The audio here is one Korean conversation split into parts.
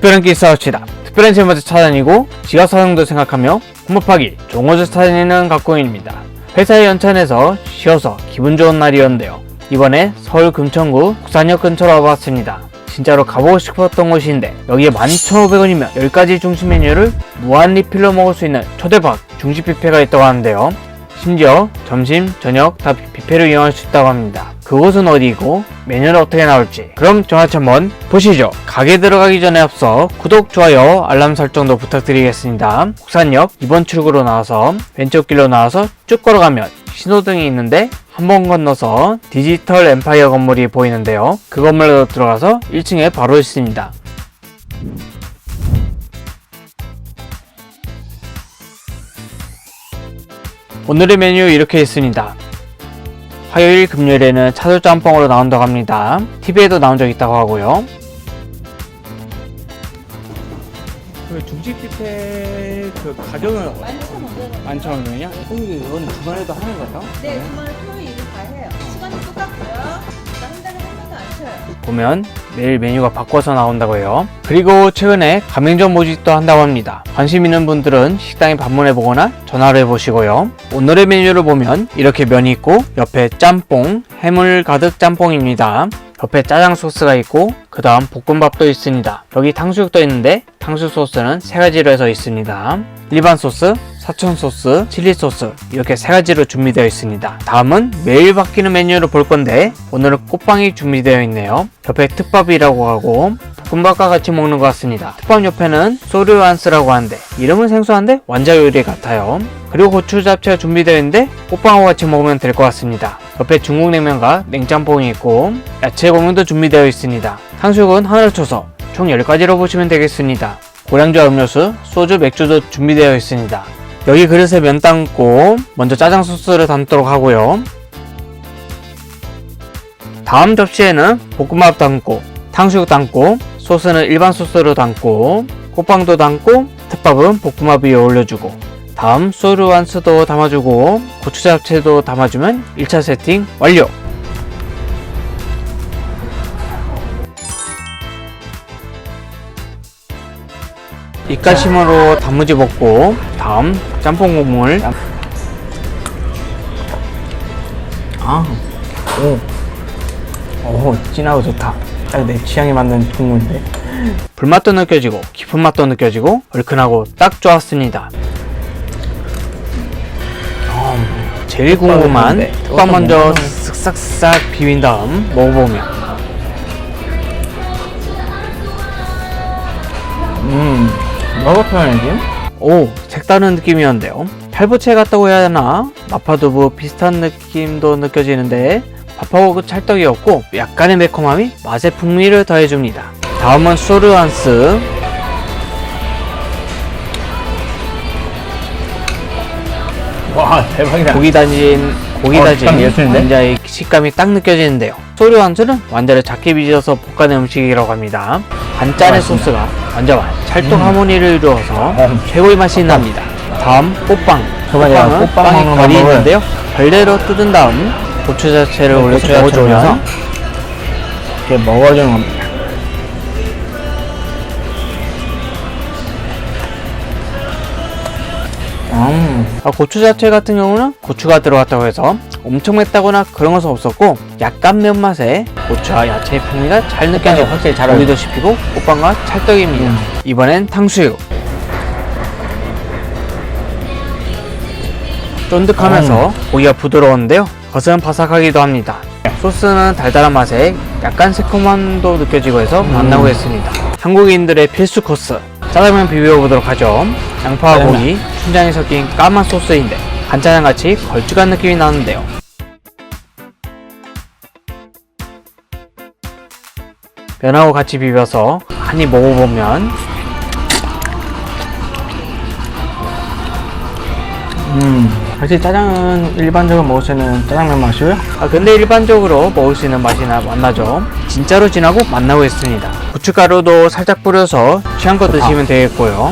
특별한 길 싸웁시다. 특별한 제맛을 찾아다니고 지하사정도 생각하며 혼밥하기 좋은 곳을 찾아다니는 각고인입니다. 회사의 연찬에서 쉬어서 기분 좋은 날이었는데요. 이번에 서울 금천구 국산역 근처로 와봤습니다. 진짜로 가보고 싶었던 곳인데 여기에 11,500원이면 10가지 중식 메뉴를 무한 리필로 먹을 수 있는 초대박 중식 뷔페가 있다고 하는데요. 심지어 점심, 저녁 다 뷔페로 이용할 수 있다고 합니다. 그곳은 어디이고 메뉴는 어떻게 나올지 그럼 정확히 한번 보시죠. 가게 들어가기 전에 앞서 구독, 좋아요, 알람 설정도 부탁드리겠습니다. 국산역 2번 출구로 나와서 왼쪽 길로 나와서 쭉 걸어가면 신호등이 있는데 한 번 건너서 디지털 엠파이어 건물이 보이는데요. 그 건물로 들어가서 1층에 바로 있습니다. 오늘의 메뉴 이렇게 있습니다. 화요일, 금요일에는 차돌짬뽕으로 나온다고 합니다. TV에도 나온 적 있다고 하고요. 그 중식 뷔페 그 가격은 11,500원. 11,000원이요? 이건 주말에도 하는 거예요? 네, 주말 토요일 다 해요. 시간은 똑같고요. 한 달에 한 번도 안 쉬어요. 보면 매일 메뉴가 바꿔서 나온다고 해요. 그리고 최근에 가맹점 모집도 한다고 합니다. 관심 있는 분들은 식당에 방문해 보거나 전화를 해 보시고요. 오늘의 메뉴를 보면 이렇게 면이 있고 옆에 짬뽕, 해물 가득 짬뽕입니다. 옆에 짜장 소스가 있고 그 다음 볶음밥도 있습니다. 여기 탕수육도 있는데 탕수육 소스는 세 가지로 해서 있습니다. 일반 소스, 사천 소스, 칠리 소스 이렇게 세 가지로 준비되어 있습니다. 다음은 매일 바뀌는 메뉴를 볼 건데 오늘은 꽃빵이 준비되어 있네요. 옆에 특밥이라고 하고 볶음밥과 같이 먹는 것 같습니다. 특밥 옆에는 소르완스라고 하는데 이름은 생소한데 완자 요리 같아요. 그리고 고추 잡채가 준비되어 있는데 꽃빵하고 같이 먹으면 될 것 같습니다. 옆에 중국 냉면과 냉짬뽕이 있고 야채 공연도 준비되어 있습니다. 탕수육은 하나를 쳐서 총 10가지로 보시면 되겠습니다. 고량주 음료수, 소주, 맥주도 준비되어 있습니다. 여기 그릇에 면 담고 먼저 짜장 소스를 담도록 하고요. 다음 접시에는 볶음밥 담고 탕수육 담고 소스는 일반 소스로 담고 꽃빵도 담고 특밥은 볶음밥 위에 올려주고 다음 소르완스도 담아주고 고추 잡채도 담아주면 1차 세팅 완료! 입가심으로 단무지 먹고 다음 짬뽕 국물 아, 오, 오, 진하고 좋다. 딱 내 취향에 맞는 국물인데. 불맛도 느껴지고 깊은 맛도 느껴지고 얼큰하고 딱 좋았습니다. 음, 제일 궁금한 네, tuk밥 먼저 쓱싹쓱 비빈 다음 먹어보면 음, 뭐가 표현이지? 오 색다른 느낌이었는데요 팔부채 같다고 해야 하나 마파두부 비슷한 느낌도 느껴지는데 밥하고 그 찰떡이었고 약간의 매콤함이 맛의 풍미를 더해줍니다 다음은 소르안스 와, 대박이다. 고기 다진 고기 어, 다진 예술인데? 완자의 식감이 딱 느껴지는데요 소르안스는 완자를 작게 빚어서 볶아낸 음식이라고 합니다 반짠의. 소스가 완자와 찰떡 음. 하모니를 이루어서 음. 최고의 맛이 납니다 다음 꽃빵 꽃빵은 꽃빵 빵에 결이 있는데요 별대로 뜯은 다음 고추 자체를 네, 먹어주면서 올려서 이렇게 먹어주는 음, 아, 고추 자체 같은 경우는 고추가 들어갔다고 해서 엄청 맵다거나 그런 것은 없었고 약간 매운맛에 고추와 야채의 풍미가 잘 느껴지고 확실히 잘 고기도 씹히고 꽃빵과 찰떡입니다. 음. 이번엔 탕수육. 쫀득하면서 음. 고기가 부드러운데요. 겉은 바삭하기도 합니다. 소스는 달달한 맛에 약간 새콤함도 느껴지고 해서 음. 만나고 했습니다. 한국인들의 필수 코스 짜장면 비벼보도록 하죠 양파와 짜장면. 고기, 춘장이 섞인 까만 소스인데 간짜장 같이 걸쭉한 느낌이 나는데요 면하고 같이 비벼서 한 입 먹어보면 음. 사실 짜장은 일반적으로 먹을 수 있는 짜장면 맛이고요. 아 근데 일반적으로 먹을 수 있는 맛이나 맛나죠? 진짜로 진하고 맛나고 있습니다. 고춧가루도 살짝 뿌려서 취향껏 드시면 되겠고요.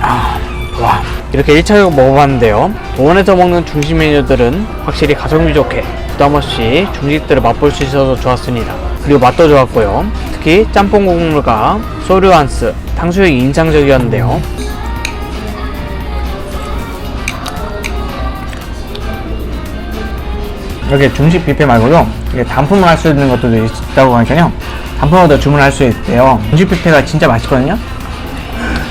아, 와. 이렇게 1차로 먹어봤는데요. 병원에서 먹는 중식 메뉴들은 확실히 가성비 좋게 부담 없이 중식들을 맛볼 수 있어서 좋았습니다. 그리고 맛도 좋았고요. 특히 짬뽕 국물과 소류 한스, 탕수육이 인상적이었는데요. 이렇게 중식 뷔페 말고도 이게 단품을 할 수 있는 것들도 있다고 하니까요. 단품으로도 주문할 수 있대요. 중식 뷔페가 진짜 맛있거든요.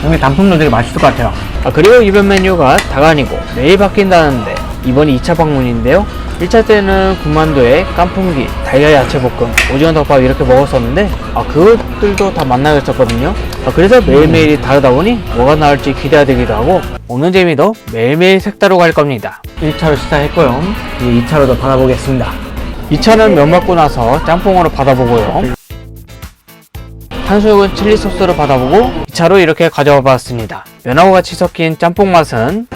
여기 단품도 되게 맛있을 것 같아요. 아, 그리고 이번 메뉴가 다가 아니고 매일 바뀐다는데 이번이 2차 방문인데요. 1차 때는 군만두에 깐풍기, 달걀 야채볶음, 오징어 덮밥 이렇게 먹었었는데 아 그것들도 다 만나고 있었거든요. 아, 그래서 매일매일이 다르다 보니 뭐가 나올지 기대가 되기도 하고 먹는 재미도 매일매일 색다르고 할 겁니다. 1차로 시작했고요. 이제 2차로도 받아보겠습니다. 2차는 면 먹고 나서 짬뽕으로 받아보고요. 탕수육은 칠리 소스로 받아보고 2차로 이렇게 가져와 봤습니다. 면하고 같이 섞인 짬뽕 맛은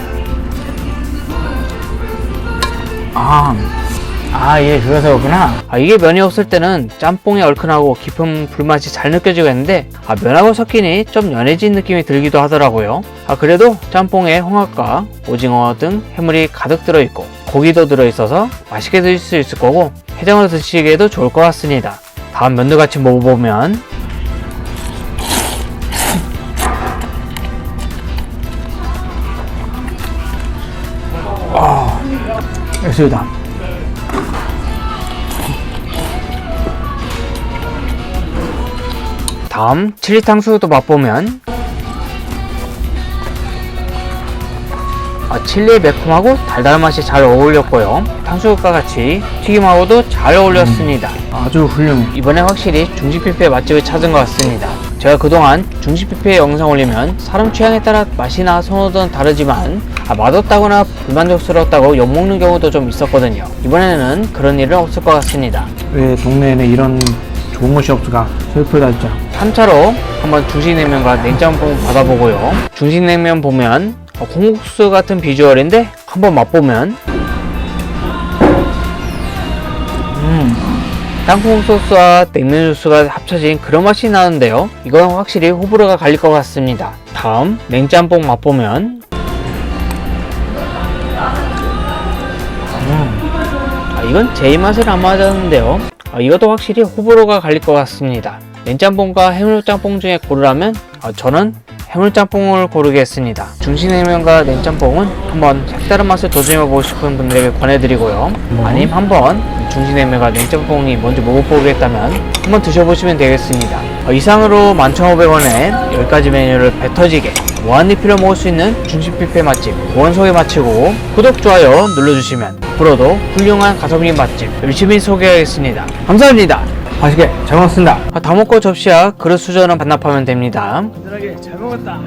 아, 아, 이게 그래서구나. 아, 이게 면이 없을 때는 짬뽕이 얼큰하고 깊은 불맛이 잘 느껴지고 했는데 아, 면하고 섞이니 좀 연해진 느낌이 들기도 하더라고요. 아, 그래도 짬뽕에 홍합과 오징어 등 해물이 가득 들어있고 고기도 들어있어서 맛있게 드실 수 있을 거고 해장으로 드시기에도 좋을 것 같습니다. 다음 면도 같이 먹어보면 알겠습니다. 다음 칠리 탕수육도 맛보면 아, 칠리의 매콤하고 달달한 맛이 잘 어울렸고요. 탕수육과 같이 튀김하고도 잘 어울렸습니다. 아주 훌륭해. 이번에 확실히 중식 뷔페 맛집을 찾은 것 같습니다. 제가 그동안 중식 뷔페 영상 올리면 사람 취향에 따라 맛이나 선호도는 다르지만 아, 맛없다거나 불만족스럽다고 욕먹는 경우도 좀 있었거든요. 이번에는 그런 일은 없을 것 같습니다. 왜 동네에는 이런 좋은 곳이 없을까? 슬프다, 진짜. 3차로 한번 중식냉면과 냉짬뽕 받아보고요. 중식냉면 보면 어, 콩국수 같은 비주얼인데 한번 맛보면 음, 땅콩 소스와 냉면 주스가 합쳐진 그런 맛이 나는데요. 이건 확실히 호불호가 갈릴 것 같습니다. 다음 냉짬뽕 맛보면 아, 이건 제 입맛을 안 맞았는데요. 아, 이것도 확실히 호불호가 갈릴 것 같습니다. 냉짬뽕과 해물짬뽕 중에 고르라면 아, 저는 해물짬뽕을 고르겠습니다. 중식냉면과 냉짬뽕은 한번 색다른 맛을 도전해보고 싶은 분들에게 권해드리고요. 아님 한번 중식냉면과 냉짬뽕이 뭔지 먹어보겠다면 한번 드셔보시면 되겠습니다. 어, 이상으로 11,500원에 10가지 메뉴를 배 터지게 무한리필로 먹을 수 있는 중식 뷔페 맛집 보원 소개 마치고 구독, 좋아요 눌러주시면 앞으로도 훌륭한 가성비 맛집 열심히 소개하겠습니다. 감사합니다. 맛있게 잘 먹었습니다. 아, 다 먹고 접시와 그릇 수저는 반납하면 됩니다. 안전하게 잘 먹었다.